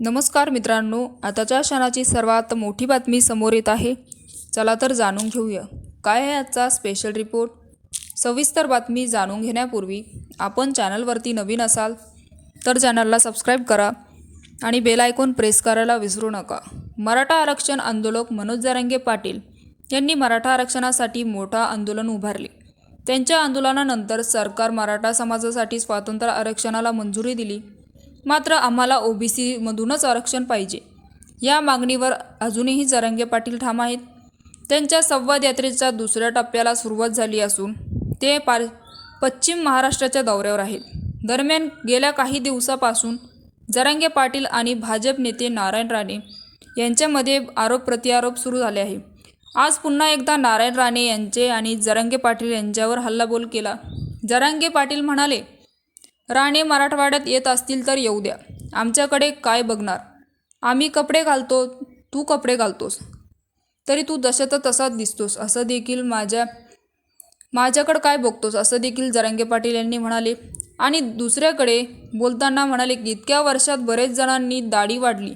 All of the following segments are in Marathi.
नमस्कार मित्रांनो आताच्या क्षणाची सर्वात मोठी बातमी समोर येत आहे. चला तर जाणून घेऊया. काय आहे आजचा स्पेशल रिपोर्ट सविस्तर बातमी जाणून घेण्यापूर्वी आपण चॅनलवरती नवीन असाल तर चॅनलला सबस्क्राईब करा आणि बेल आयकॉन प्रेस करायला विसरू नका. मराठा आरक्षण आंदोलक मनोज जरांगे पाटील यांनी मराठा आरक्षणासाठी मोठा आंदोलन उभारले. त्यांच्या आंदोलनानंतर सरकार मराठा समाजासाठी स्वातंत्र्य आरक्षणाला मंजुरी दिली. मात्र आम्हाला ओबीसीमधूनच आरक्षण पाहिजे. या मागणीवर अजूनही जरांगे पाटील ठाम आहेत. त्यांच्या संवाद यात्रेच्या दुसऱ्या टप्प्याला सुरुवात झाली असून ते पार पश्चिम महाराष्ट्राच्या दौऱ्यावर आहेत. दरम्यान गेल्या काही दिवसापासून जरांगे पाटील आणि भाजप नेते नारायण राणे यांच्यामध्ये आरोप प्रत्यारोप सुरू झाले आहे. आज पुन्हा एकदा नारायण राणे यांचे आणि जरांगे पाटील यांच्यावर हल्लाबोल केला. जरांगे पाटील म्हणाले राणे मराठवाड्यात येत असतील तर येऊ द्या. आमच्याकडे काय बघणार? आम्ही कपडे घालतो तू कपडे घालतोस. तरी तू जसं तर तसाच दिसतोस असं देखील माझ्या माझ्याकडं काय बघतोस? असं देखील जरांगे पाटील यांनी म्हणाले. आणि दुसऱ्याकडे बोलताना म्हणाले की इतक्या वर्षात बरेच जणांनी दाढी वाढली.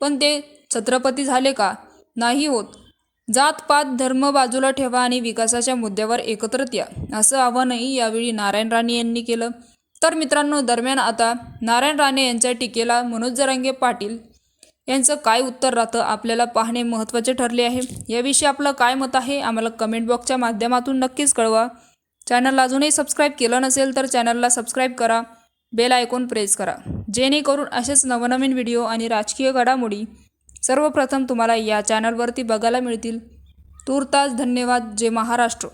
पण ते छत्रपती झाले का? नाही होत. जात पात धर्म बाजूला ठेवा आणि विकासाच्या मुद्द्यावर एकत्रित या असं आव्हानही यावेळी नारायण राणे यांनी केलं. तर मित्रांनो दरम्यान आता नारायण राणे यांच्या टीकेला मनोज जरांगे पाटील यांचं काय उत्तर राहतं आपल्याला पाहणे महत्त्वाचे ठरले आहे. याविषयी आपलं काय मत आहे आम्हाला कमेंट बॉक्सच्या माध्यमातून नक्कीच कळवा. चॅनलला अजूनही सबस्क्राईब केलं नसेल तर चॅनलला सबस्क्राईब करा. बेल आयकॉन प्रेस करा. जेणेकरून असेच नवनवीन व्हिडिओ आणि राजकीय घडामोडी सर्वप्रथम तुम्हाला या चॅनलवरती बघायला मिळतील. तूर्तास धन्यवाद. जे महाराष्ट्र.